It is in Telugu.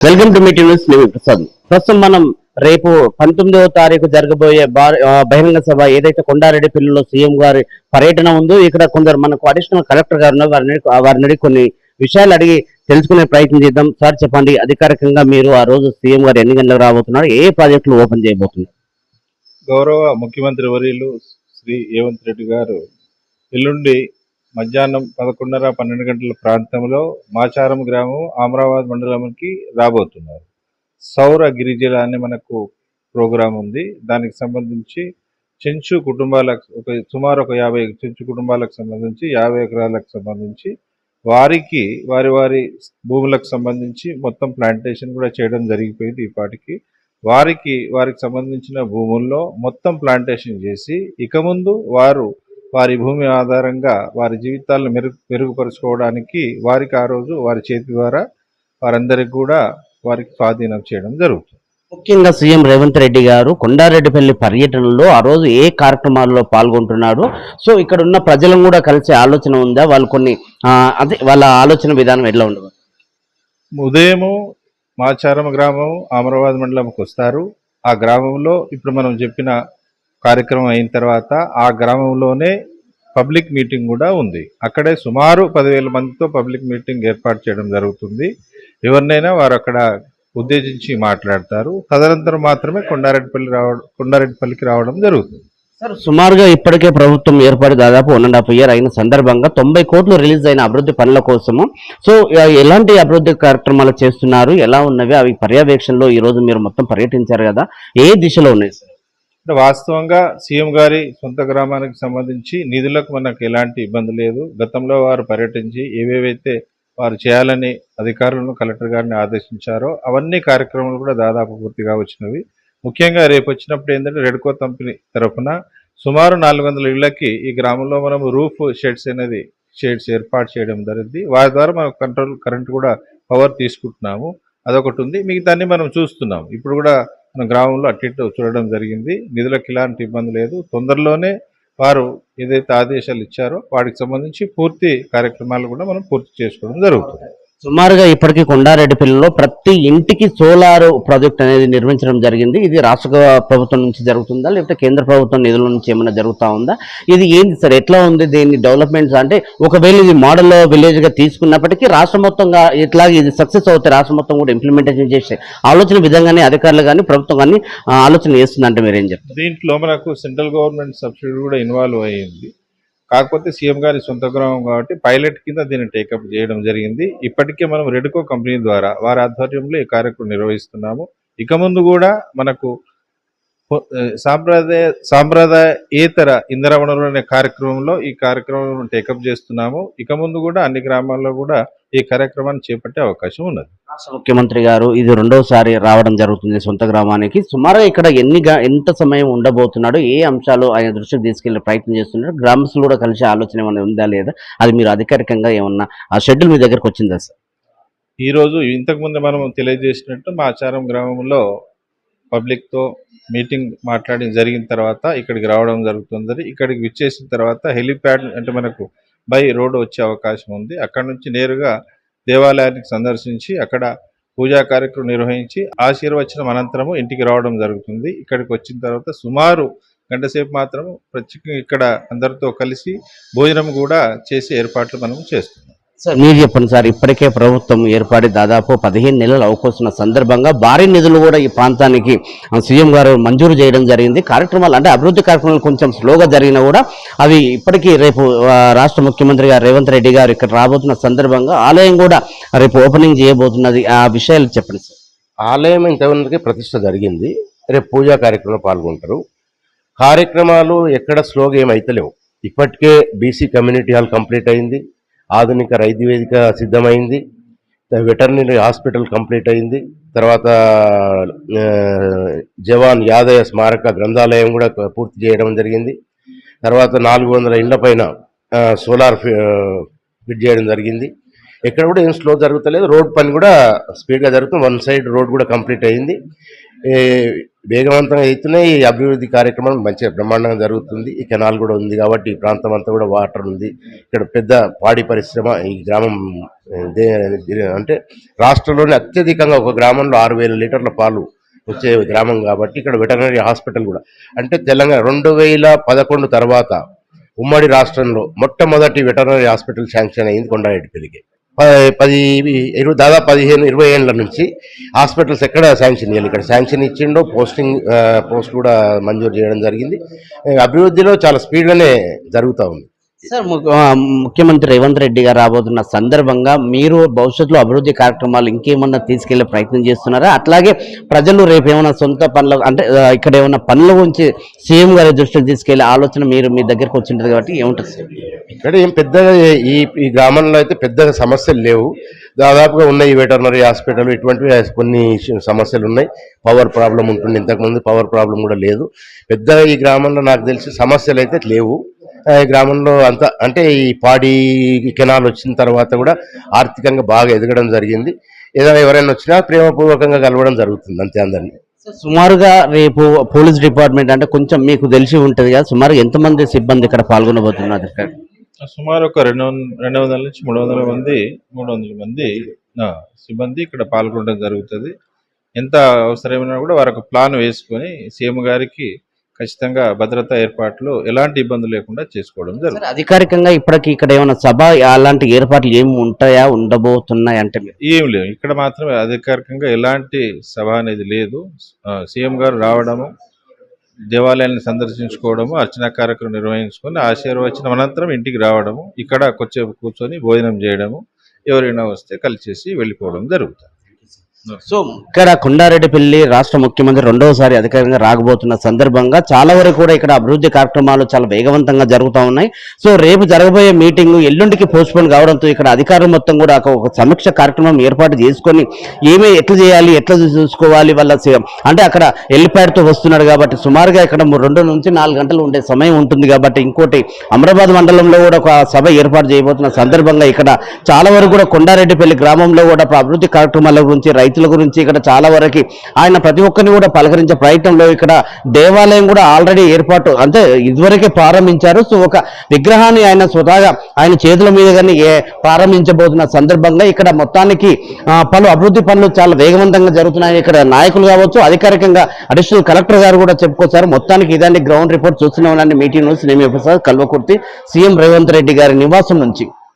వెల్కమ్ టు మీటింగ్ న్యూస్ నేను ప్రసాద్. ప్రస్తుతం మనం రేపు పంతొమ్మిదవ తారీఖు జరగబోయే బహిరంగ సభ ఏదైతే కొండారెడ్డి పిల్లలో సీఎం గారి పర్యటన ఉందో ఇక్కడ కొందరు మనకు అడిషనల్ కలెక్టర్ గారు ఉన్నారు. వారిని వారిని కొన్ని విషయాలు అడిగి తెలుసుకునే ప్రయత్నం చేద్దాం. సార్ చెప్పండి అధికారికంగా మీరు ఆ రోజు సీఎం గారు ఎన్ని గంటలకు రాబోతున్నారు? ఏ ప్రాజెక్టులు ఓపెన్ చేయబోతున్నారు? గౌరవ ముఖ్యమంత్రి వర్యులు శ్రీ రేవంత్ రెడ్డి గారు ఎల్లుండి మధ్యాహ్నం పదకొండున్నర పన్నెండు గంటల ప్రాంతంలో మాచారం గ్రామం అమరాబాద్ మండలంకి రాబోతున్నారు. సౌర గిరిజల అనే మనకు ప్రోగ్రాం ఉంది. దానికి సంబంధించి చెంచు కుటుంబాలకు ఒక సుమారు ఒక యాభై చెంచు కుటుంబాలకు సంబంధించి యాభై ఎకరాలకు సంబంధించి వారికి వారి వారి భూములకు సంబంధించి మొత్తం ప్లాంటేషన్ కూడా చేయడం జరిగిపోయింది ఈ పాటికి వారికి వారికి సంబంధించిన భూముల్లో మొత్తం ప్లాంటేషన్ చేసి ఇక ముందు వారు వారి భూమి ఆధారంగా వారి జీవితాలను మెరుగు మెరుగుపరుచుకోవడానికి వారికి ఆ రోజు వారి చేతి ద్వారా వారందరికి కూడా వారికి స్వాధీనం చేయడం జరుగుతుంది. ముఖ్యంగా సీఎం రేవంత్ రెడ్డి గారు కొండారెడ్డిపల్లి పర్యటనలో ఆ రోజు ఏ కార్యక్రమాల్లో పాల్గొంటున్నారు సో ఇక్కడ ఉన్న ప్రజలను కూడా కలిసే ఆలోచన ఉందా? వాళ్ళు కొన్ని అదే వాళ్ళ ఆలోచన విధానం ఎట్లా ఉండదు? ఉదయము మాచారం గ్రామం అమరాబాద్ మండలంకి వస్తారు. ఆ గ్రామంలో ఇప్పుడు మనం చెప్పిన కార్యక్రమం అయిన తర్వాత ఆ గ్రామంలోనే పబ్లిక్ మీటింగ్ కూడా ఉంది. అక్కడే సుమారు పదివేల మందితో పబ్లిక్ మీటింగ్ ఏర్పాటు చేయడం జరుగుతుంది. ఎవరినైనా వారు అక్కడ ఉద్దేశించి మాట్లాడతారు. తదనంతరం మాత్రమే కొండారెడ్డిపల్లి రావడం కొండారెడ్డిపల్లికి రావడం జరుగుతుంది. సార్ సుమారుగా ఇప్పటికే ప్రభుత్వం ఏర్పడి దాదాపు వన్ అండ్ హాఫ్ ఇయర్ అయిన సందర్భంగా తొంభై కోట్లు రిలీజ్ అయిన అభివృద్ధి పనుల కోసము. సో ఎలాంటి అభివృద్ధి కార్యక్రమాలు చేస్తున్నారు? ఎలా ఉన్నవి? అవి పర్యవేక్షణలో ఈరోజు మీరు మొత్తం పర్యటించారు కదా. ఏ దిశలో ఉన్నాయి సార్? అంటే వాస్తవంగా సీఎం గారి సొంత గ్రామానికి సంబంధించి నిధులకు మనకు ఎలాంటి ఇబ్బంది లేదు. గతంలో వారు పర్యటించి ఏవేవైతే వారు చేయాలని అధికారులను కలెక్టర్ గారిని ఆదేశించారో అవన్నీ కార్యక్రమాలు కూడా దాదాపు పూర్తిగా వచ్చినవి. ముఖ్యంగా రేపు వచ్చినప్పుడు ఏంటంటే రెడ్కో కంపెనీ తరఫున సుమారు నాలుగు వందల ఇళ్ళకి ఈ గ్రామంలో మనం రూఫ్ షెడ్స్ అనేది షేడ్స్ ఏర్పాటు చేయడం జరిగింది. వారి ద్వారా మనం కంట్రోల్ కరెంట్ కూడా పవర్ తీసుకుంటున్నాము. అదొకటి ఉంది. మిగతాన్ని మనం చూస్తున్నాం ఇప్పుడు కూడా మన గ్రామంలో అటు ఇటు చూడడం జరిగింది. నిధులకు ఇలాంటి ఇబ్బంది లేదు. తొందరలోనే వారు ఏదైతే ఆదేశాలు ఇచ్చారో వాటికి సంబంధించి పూర్తి కార్యక్రమాలు కూడా మనం పూర్తి చేసుకోవడం జరుగుతుంది. సుమారుగా ఇప్పటికీ కొండారెడ్డిపల్లిలో ప్రతి ఇంటికి సోలార్ ప్రాజెక్ట్ అనేది నిర్మించడం జరిగింది. ఇది రాష్ట్ర ప్రభుత్వం నుంచి జరుగుతుందా? లేకపోతే కేంద్ర ప్రభుత్వం నిధుల నుంచి ఏమైనా జరుగుతూ ఉందా? ఇది ఏంది సార్? ఎట్లా ఉంది దీన్ని డెవలప్మెంట్స్? అంటే ఒకవేళ ఇది మోడల్ విలేజ్గా తీసుకున్నప్పటికీ రాష్ట్ర మొత్తంగా ఇట్లా ఇది సక్సెస్ అవుతే రాష్ట్ర మొత్తం కూడా ఇంప్లిమెంటేషన్ చేసే ఆలోచన విధంగానే అధికారులు కానీ ప్రభుత్వం కానీ ఆలోచన చేస్తుందంటే మీరేం చెప్తారు? దీంట్లో మనకు సెంట్రల్ గవర్నమెంట్ సబ్సిడీ కూడా ఇన్వాల్వ్ అయ్యింది. కాకపోతే సీఎం గారి సొంత గ్రామం కాబట్టి పైలట్ కింద దీన్ని టేకప్ చేయడం జరిగింది. ఇప్పటికే మనం రెడ్కో కంపెనీ ద్వారా వారి ఆధ్వర్యంలో ఈ కార్యక్రమం నిర్వహిస్తున్నాము. ఇక ముందు కూడా మనకు సాంప్రదాయ సాంప్రదాయేతర ఇంధన వనరులు అనే కార్యక్రమంలో ఈ కార్యక్రమం టేకప్ చేస్తున్నాము. ఇక ముందు కూడా అన్ని గ్రామాల్లో కూడా ఈ కార్యక్రమాన్ని చేపట్టే అవకాశం ఉన్నది. రాష్ట్ర ముఖ్యమంత్రి గారు ఇది రెండోసారి రావడం జరుగుతుంది సొంత గ్రామానికి. సుమారుగా ఇక్కడ ఎన్ని ఎంత సమయం ఉండబోతున్నాడు ఏ అంశాలు ఆయన దృష్టికి తీసుకెళ్ళే ప్రయత్నం చేస్తున్నారు గ్రామస్తులు కూడా కలిసే ఆలోచన ఏమైనా ఉందా లేదా? అది మీరు అధికారికంగా ఏమన్నా ఆ షెడ్యూల్ మీ దగ్గరకు వచ్చిందా సార్? ఈ రోజు ఇంతకు ముందు మనం తెలియజేసినట్టు మా ఆచారం గ్రామంలో పబ్లిక్తో మీటింగ్ మాట్లాడి జరిగిన తర్వాత ఇక్కడికి రావడం జరుగుతుంది ఇక్కడికి విచ్చేసిన తర్వాత హెలిప్యాడ్ అంటే మనకు బై రోడ్ వచ్చే అవకాశం ఉంది. అక్కడ నుంచి నేరుగా దేవాలయానికి సందర్శించి అక్కడ పూజా కార్యక్రమం నిర్వహించి ఆశీర్వచనం అనంతరము ఇంటికి రావడం జరుగుతుంది. ఇక్కడికి వచ్చిన తర్వాత సుమారు గంట సేపు మాత్రం ప్రత్యేకంగా ఇక్కడ అందరితో కలిసి భోజనం కూడా చేసే ఏర్పాట్లు మనం చేస్తున్నాం. సార్ మీరు చెప్పండి సార్ ఇప్పటికే ప్రభుత్వం ఏర్పడి దాదాపు పదిహేను నెలలు అవకొస్తున్న సందర్భంగా భారీ నిధులు కూడా ఈ ప్రాంతానికి సీఎం గారు మంజూరు చేయడం జరిగింది. కార్యక్రమాలు అంటే అభివృద్ధి కార్యక్రమాలు కొంచెం స్లోగా జరిగినా కూడా అవి ఇప్పటికీ రేపు రాష్ట్ర ముఖ్యమంత్రి గారు రేవంత్ రెడ్డి గారు ఇక్కడ రాబోతున్న సందర్భంగా ఆలయం కూడా రేపు ఓపెనింగ్ చేయబోతున్నది. ఆ విషయాలు చెప్పండి సార్. ఆలయం ఇంతవరకు ప్రతిష్ట జరిగింది. రేపు పూజా కార్యక్రమంలో పాల్గొంటారు. కార్యక్రమాలు ఎక్కడ స్లోగా ఏమైతలేవు. ఇప్పటికే బీసీ కమ్యూనిటీ హాల్ కంప్లీట్ అయింది. ఆధునిక రైతు వేదిక సిద్ధమైంది. వెటర్నరీ హాస్పిటల్ కంప్లీట్ అయింది. తర్వాత జవాన్ యాదయ్య స్మారక గ్రంథాలయం కూడా పూర్తి చేయడం జరిగింది. తర్వాత నాలుగు వందల ఇళ్ళ పైన సోలార్ ఫి- ఫిట్ చేయడం జరిగింది. ఎక్కడ కూడా ఏం స్లో జరుగుతలేదు. రోడ్ పని కూడా స్పీడ్గా జరుగుతుంది. వన్ సైడ్ రోడ్ కూడా కంప్లీట్ అయింది. వేగవంతంగా అవుతున్నాయి ఈ అభివృద్ధి కార్యక్రమం మంచిగా బ్రహ్మాండంగా జరుగుతుంది. ఈ కెనాల్ కూడా ఉంది కాబట్టి ఈ ప్రాంతం అంతా కూడా వాటర్ ఉంది. ఇక్కడ పెద్ద పాడి పరిశ్రమ ఈ గ్రామం అంటే రాష్ట్రంలోనే అత్యధికంగా ఒక గ్రామంలో ఆరు వేల లీటర్ల పాలు వచ్చే గ్రామం కాబట్టి ఇక్కడ వెటర్నరీ హాస్పిటల్ కూడా. అంటే తెలంగాణ రెండు వేల పదకొండు తర్వాత ఉమ్మడి రాష్ట్రంలో మొట్టమొదటి వెటర్నరీ హాస్పిటల్ శాంక్షన్ అయింది కొండారెడ్డిపల్లికి పది ఇరవై దాదాపు పదిహేను ఇరవై ఏళ్ళ నుంచి హాస్పిటల్స్ ఎక్కడ శాంక్షన్ చేయాలి? ఇక్కడ శాంక్షన్ ఇచ్చిండో పోస్టింగ్ పోస్ట్ కూడా మంజూరు చేయడం జరిగింది. అభివృద్ధిలో చాలా స్పీడ్గానే జరుగుతూ ఉంది. సార్ ముఖ్యమంత్రి రేవంత్ రెడ్డి గారు రాబోతున్న సందర్భంగా మీరు భవిష్యత్తులో అభివృద్ధి కార్యక్రమాలు ఇంకేమన్నా తీసుకెళ్ళే ప్రయత్నం చేస్తున్నారా? అట్లాగే ప్రజలు రేపు ఏమైనా సొంత పనులు అంటే ఇక్కడ ఏమైనా పనుల గురించి సీఎం గారి దృష్టికి తీసుకెళ్ళే ఆలోచన మీరు మీ దగ్గరకు వచ్చింటారు కాబట్టి ఏముంటుంది సార్? ఇక్కడ ఏం పెద్దగా ఈ ఈ గ్రామంలో అయితే పెద్దగా సమస్యలు లేవు. దాదాపుగా ఉన్న ఈ వెటర్నరీ హాస్పిటల్ ఇటువంటివి కొన్ని సమస్యలు ఉన్నాయి. పవర్ ప్రాబ్లం ఉంటుంది ఇంతకుముందు పవర్ ప్రాబ్లం కూడా లేదు. పెద్దగా ఈ గ్రామంలో నాకు తెలిసి సమస్యలు అయితే లేవు. గ్రామంలో అంత అంటే ఈ పాడి కెనాల్ వచ్చిన తర్వాత కూడా ఆర్థికంగా బాగా ఎదగడం జరిగింది. ఏదైనా ఎవరైనా వచ్చినా ప్రేమపూర్వకంగా కలవడం జరుగుతుంది అంతే అందరినీ. సుమారుగా రేపు పోలీస్ డిపార్ట్మెంట్ అంటే కొంచెం మీకు తెలిసి ఉంటుంది కదా సుమారు ఎంతమంది సిబ్బంది ఇక్కడ పాల్గొనబోతున్నారు ఇక్కడ? సుమారు ఒక రెండు వంద రెండు వందల నుంచి మూడు వందల మంది మూడు వందల మంది సిబ్బంది ఇక్కడ పాల్గొనడం జరుగుతుంది. ఎంత అవసరమైనా కూడా వారు ఒక ప్లాన్ వేసుకొని సీఎం గారికి ఖచ్చితంగా భద్రతా ఏర్పాట్లు ఎలాంటి ఇబ్బందులు లేకుండా చేసుకోవడం జరుగుతుంది. అధికారికంగా ఇప్పటికి ఇక్కడ ఏమైనా సభ అలాంటి ఏర్పాట్లు ఏమి ఉంటాయా ఉండబోతున్నాయి అంటే ఏం లేవు. ఇక్కడ మాత్రమే అధికారికంగా ఎలాంటి సభ అనేది లేదు. సీఎం గారు రావడము దేవాలయాన్ని సందర్శించుకోవడము అర్చనా కార్యక్రమం నిర్వహించుకొని ఆశీర్వచనం అనంతరం ఇంటికి రావడము ఇక్కడ కొద్దిసేపు కూర్చొని భోజనం చేయడము ఎవరైనా వస్తే కలిసేసి వెళ్ళిపోవడం జరుగుతుంది. సో ఇక్కడ కొండారెడ్డిపల్లి రాష్ట్ర ముఖ్యమంత్రి రెండవసారి అధికారంగా రాకపోతున్న సందర్భంగా చాలా వరకు కూడా ఇక్కడ అభివృద్ధి కార్యక్రమాలు చాలా వేగవంతంగా జరుగుతూ ఉన్నాయి. సో రేపు జరగబోయే మీటింగ్ ఎల్లుండికి పోస్ట్పోన్ కావడంతో ఇక్కడ అధికారులు మొత్తం కూడా ఒక- సమీక్ష కార్యక్రమం ఏర్పాటు చేసుకొని ఏమి ఎట్లా చేయాలి ఎట్లా చూసుకోవాలి వాళ్ళ సే- అంటే అక్కడ ఎల్లిపాడుతో వస్తున్నాడు కాబట్టి సుమారుగా ఇక్కడ రెండు నుంచి నాలుగు గంటలు ఉండే సమయం ఉంటుంది కాబట్టి ఇంకోటి అమరాబాద్ మండలంలో కూడా ఒక సభ ఏర్పాటు చేయబోతున్న సందర్భంగా ఇక్కడ చాలా వరకు కూడా కొండారెడ్డిపల్లి గ్రామంలో కూడా అభివృద్ధి కార్యక్రమాల గురించి రైతు రైతుల గురించి ఇక్కడ చాలా వరకు ఆయన ప్రతి ఒక్కరిని కూడా పలకరించే ప్రయత్నంలో ఇక్కడ దేవాలయం కూడా ఆల్రెడీ ఏర్పాటు అంటే ఇదివరకే ప్రారంభించారు. సో ఒక విగ్రహాన్ని ఆయన స్వతహాగా ఆయన చేతుల మీద కానీ ఏ ప్రారంభించబోతున్న సందర్భంగా ఇక్కడ మొత్తానికి పలు అభివృద్ధి పనులు చాలా వేగవంతంగా జరుగుతున్నాయి. ఇక్కడ నాయకులు కావచ్చు అధికారికంగా అడిషనల్ కలెక్టర్ గారు కూడా చెప్పుకొచ్చారు. మొత్తానికి ఇదాన్ని గ్రౌండ్ రిపోర్ట్ చూస్తూనే ఉన్నాను మీటింగ్ నుంచి నేమి ప్రసాద్ కల్వకుర్తి సీఎం రేవంత్ రెడ్డి గారి నివాసం నుంచి.